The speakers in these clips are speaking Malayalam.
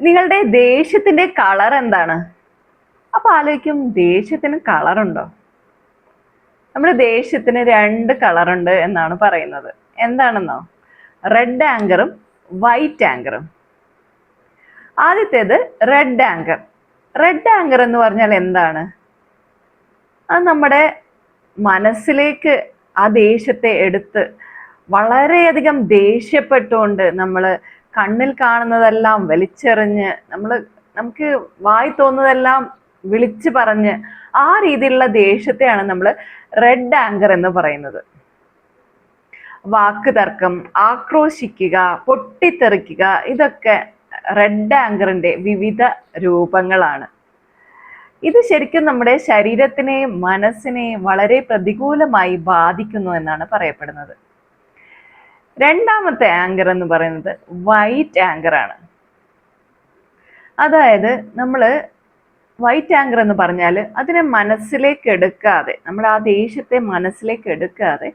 നിങ്ങളുടെ ദേഷ്യത്തിന്റെ കളർ എന്താണ്? അപ്പൊ ആലോചിക്കും ദേഷ്യത്തിന് കളറുണ്ടോ? നമ്മുടെ ദേഷ്യത്തിന് രണ്ട് കളറുണ്ട് എന്നാണ് പറയുന്നത്. എന്താണെന്നോ? റെഡ് ആങ്കറും വൈറ്റ് ആങ്കറും ആദ്യത്തേത് റെഡ് ആങ്കർ റെഡ് ആങ്കർ എന്ന് പറഞ്ഞാൽ എന്താണ്? അത് നമ്മുടെ മനസ്സിലേക്ക് ആ ദേഷ്യത്തെ എടുത്ത് വളരെയധികം ദേഷ്യപ്പെട്ടുകൊണ്ട് നമ്മൾ കണ്ണിൽ കാണുന്നതെല്ലാം വലിച്ചെറിഞ്ഞ് നമ്മൾ നമുക്ക് വായി തോന്നുന്നതെല്ലാം വിളിച്ചു പറഞ്ഞ് ആ രീതിയിലുള്ള ദേഷ്യത്തെയാണ് നമ്മൾ റെഡ് ആങ്കർ എന്ന് പറയുന്നത്. വാക്ക് തർക്കം ആക്രോശിക്കുക പൊട്ടിത്തെറിക്കുക ഇതൊക്കെ റെഡ് ആങ്കറിന്റെ വിവിധ രൂപങ്ങളാണ്. ഇത് ശരിക്കും നമ്മുടെ ശരീരത്തിനെയും മനസ്സിനെയും വളരെ പ്രതികൂലമായി ബാധിക്കുന്നു എന്നാണ് പറയപ്പെടുന്നത്. രണ്ടാമത്തെ ആങ്കർ എന്ന് പറയുന്നത് വൈറ്റ് ആങ്കർ ആണ്. അതായത് നമ്മൾ വൈറ്റ് ആങ്കർ എന്ന് പറഞ്ഞാൽ അതിനെ മനസ്സിലേക്ക് എടുക്കാതെ നമ്മൾ ആ ദേഷ്യത്തെ മനസ്സിലേക്ക് എടുക്കാതെ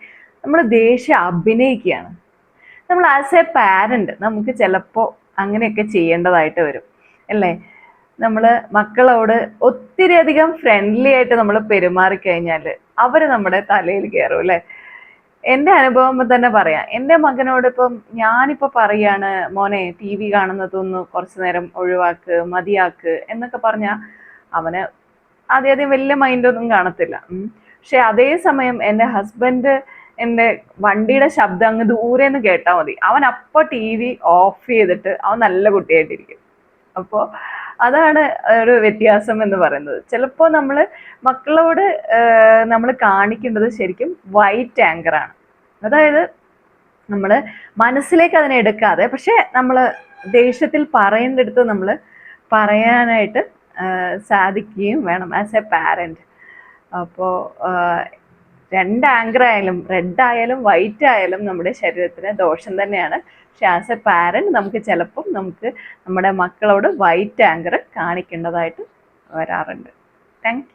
നമ്മൾ ദേഷ്യം അഭിനയിക്കുകയാണ്. നമ്മൾ ആസ് എ പാരന്റ് നമുക്ക് ചിലപ്പോൾ അങ്ങനെയൊക്കെ ചെയ്യേണ്ടതായിട്ട് വരും അല്ലേ? നമ്മൾ മക്കളോട് ഒത്തിരി അധികം ഫ്രണ്ട്ലി ആയിട്ട് നമ്മൾ പെരുമാറിക്കഴിഞ്ഞാൽ അവർ നമ്മുടെ തലയിൽ കയറും അല്ലേ? എന്റെ അനുഭവം തന്നെ പറയാം. എന്റെ മകനോട് ഇപ്പം ഞാനിപ്പോ പറയാണ് മോനെ ടി വി കാണുന്നതൊന്ന് കുറച്ചു നേരം ഒഴിവാക്ക് മതിയാക്ക് എന്നൊക്കെ പറഞ്ഞാൽ അവന് ആദ്യം ആദ്യം വലിയ മൈൻഡൊന്നും കാണത്തില്ല. പക്ഷെ അതേ സമയം എന്റെ ഹസ്ബൻഡ് എന്റെ വണ്ടിയുടെ ശബ്ദം അങ്ങ് ദൂരെ നിന്ന് കേട്ടാൽ മതി. അവൻ അപ്പോൾ ടി വി ഓഫ് ചെയ്തിട്ട് അവൻ നല്ല കുട്ടിയായിട്ടിരിക്കും. അപ്പോൾ അതാണ് ഒരു വ്യത്യാസം എന്ന് പറയുന്നത്. ചിലപ്പോൾ നമ്മൾ മക്കളോട് നമ്മൾ കാണിക്കേണ്ടത് ശരിക്കും വൈറ്റ് ആങ്കർ ആണ്. അതായത് നമ്മൾ മനസ്സിലേക്ക് അതിനെ എടുക്കാതെ പക്ഷേ നമ്മൾ ദേഷ്യത്തിൽ പറയേണ്ടടുത്ത് നമ്മൾ പറയാനായിട്ട് സാധിക്കുകയും വേണം ആസ് എ പാരന്റ് അപ്പോൾ രണ്ട് ആങ്കർ ആയാലും റെഡ് ആയാലും വൈറ്റ് ആയാലും നമ്മുടെ ശരീരത്തിന് ദോഷം തന്നെയാണ്. പക്ഷെ ആസ് എ പാരന്റ് നമുക്ക് ചിലപ്പം നമുക്ക് നമ്മുടെ മക്കളോട് വൈറ്റ് ആങ്കർ കാണിക്കേണ്ടതായിട്ട് വരാറുണ്ട്. താങ്ക്